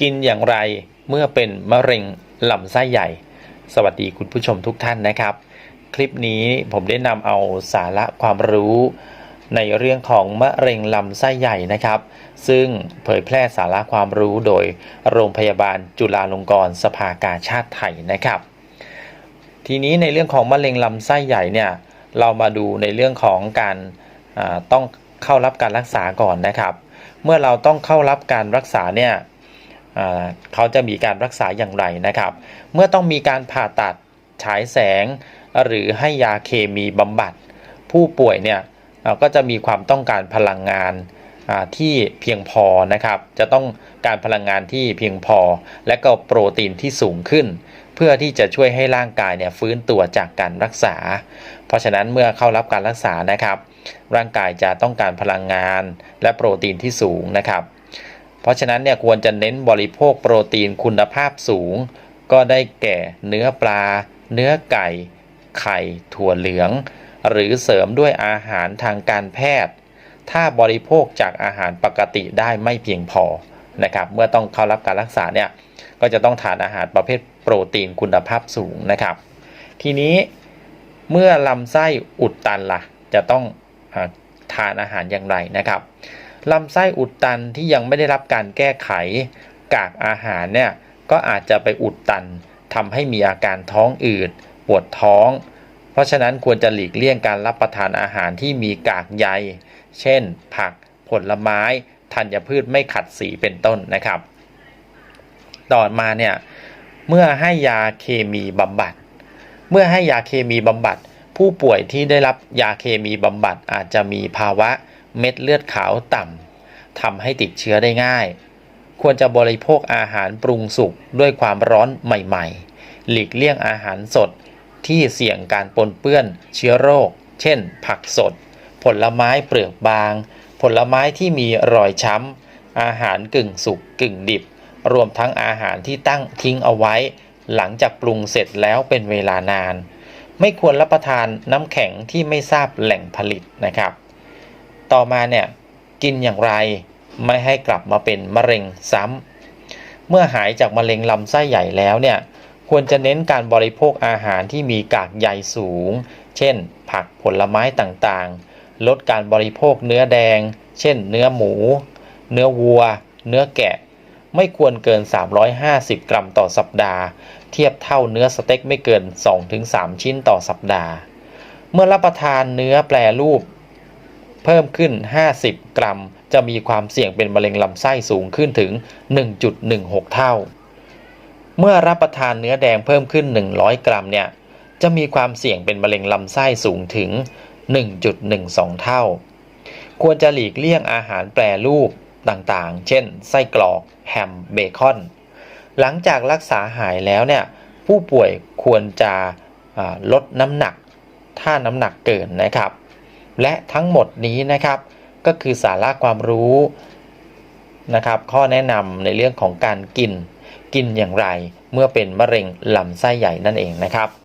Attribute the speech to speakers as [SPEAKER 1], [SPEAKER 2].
[SPEAKER 1] กินอย่างไรเมื่อเป็นมะเร็งลำไส้ใหญ่ สวัสดีคุณผู้ชมทุกท่านนะครับ คลิปนี้ผมได้นำเอาสาระความรู้ในเรื่องของมะเร็งลำไส้ใหญ่นะครับ ซึ่งเผยแพร่สาระความรู้โดยโรงพยาบาลจุฬาลงกรณ์สภากาชาติไทยนะครับ ทีนี้ในเรื่องของมะเร็งลำไส้ใหญ่เนี่ยเรามาดูในเรื่องของการต้องเข้ารับการรักษาก่อนนะครับ เมื่อเราต้องเข้ารับการรักษาเนี่ย เขาจะมีการรักษาอย่างไรนะครับ เมื่อต้องมีการผ่าตัดฉายแสง หรือให้ยาเคมีบำบัด ผู้ป่วยเนี่ยก็จะมีความต้องการพลังงานที่เพียงพอนะครับ จะต้องการพลังงานที่เพียงพอ และก็โปรตีนที่สูงขึ้น เพื่อที่จะช่วยให้ร่างกายเนี่ยฟื้นตัวจากการรักษา เพราะฉะนั้นเมื่อเข้ารับการรักษานะครับ ร่างกายจะต้องการพลังงานและโปรตีนที่สูงนะครับ เพราะฉะนั้นเนี่ยควรจะเน้นบริโภคโปรตีนคุณภาพสูง ก็ได้แก่เนื้อปลา เนื้อไก่ ไข่ ถั่วเหลือง หรือเสริมด้วยอาหารทางการแพทย์ ถ้าบริโภคจากอาหารปกติได้ไม่เพียงพอนะครับเมื่อต้องเข้ารับการรักษาเนี่ยก็จะต้องทานอาหารประเภทโปรตีนคุณภาพสูงนะครับ ทีนี้เมื่อลำไส้อุดตันล่ะ จะต้องอทานอาหารอย่างไรนะครับ ลำไส้อุดตันที่ยังไม่ได้รับการแก้ไข กากอาหารเนี่ยก็อาจจะไปอุดตันทำให้มีอาการท้องอืดปวดท้อง เพราะฉะนั้นควรจะหลีกเลี่ยงการรับประทานอาหารที่มีกากใย เช่น ผัก ผลไม้ ธัญพืชไม่ขัดสีเป็นต้นนะครับ ต่อมาเนี่ยเมื่อให้ยาเคมีบำบัด เมื่อให้ยาเคมีบำบัด ผู้ป่วยที่ได้รับยาเคมีบำบัดอาจจะมีภาวะ เม็ดเลือดขาวต่ำทำให้ติดเชื้อได้ง่าย ควรจะบริโภคอาหารปรุงสุกด้วยความร้อนใหม่ๆ หลีกเลี่ยงอาหารสดที่เสี่ยงการปนเปื้อนเชื้อโรค เช่น ผักสด ผลไม้เปลือกบาง ผลไม้ที่มีรอยช้ำ อาหารกึ่งสุกกึ่งดิบ รวมทั้งอาหารที่ตั้งทิ้งเอาไว้ หลังจากปรุงเสร็จแล้วเป็นเวลานาน ไม่ควรรับประทานน้ำแข็งที่ไม่ทราบแหล่งผลิตนะครับ ต่อมาเนี่ยกินอย่างไรไม่ให้กลับมาเป็นมะเร็งซ้ำ เมื่อหายจากมะเร็งลำไส้ใหญ่แล้วเนี่ยควรจะเน้นการบริโภคอาหารที่มีกากใยสูง เช่น ผักผลไม้ต่างๆ ลดการบริโภคเนื้อแดง เช่น เนื้อหมู เนื้อวัว เนื้อแกะ ไม่ควรเกิน 350 กรัมต่อสัปดาห์ เทียบเท่าเนื้อสเต็กไม่เกิน 2-3 ชิ้นต่อสัปดาห์ เมื่อรับประทานเนื้อแปรรูป เพิ่มขึ้น 50 กรัม จะมีความเสี่ยงเป็นมะเร็งลำไส้สูงขึ้นถึง 1.16 เท่า เมื่อรับประทานเนื้อแดงเพิ่มขึ้น 100 กรัมเนี่ยจะมีความเสี่ยงเป็นมะเร็งลำไส้สูงถึง 1.12 เท่า ควรจะหลีกเลี่ยงอาหารแปรรูปต่างๆ เช่น ไส้กรอก แฮม เบคอน หลังจากรักษาหายแล้วเนี่ย ผู้ป่วยควรจะลดน้ำหนัก ถ้าน้ำหนักเกินนะครับ และทั้งหมดนี้นะครับก็คือสาระความรู้นะครับข้อแนะนำในเรื่องของการกินกินอย่างไร เมื่อเป็นมะเร็งลำไส้ใหญ่นั่นเองนะครับ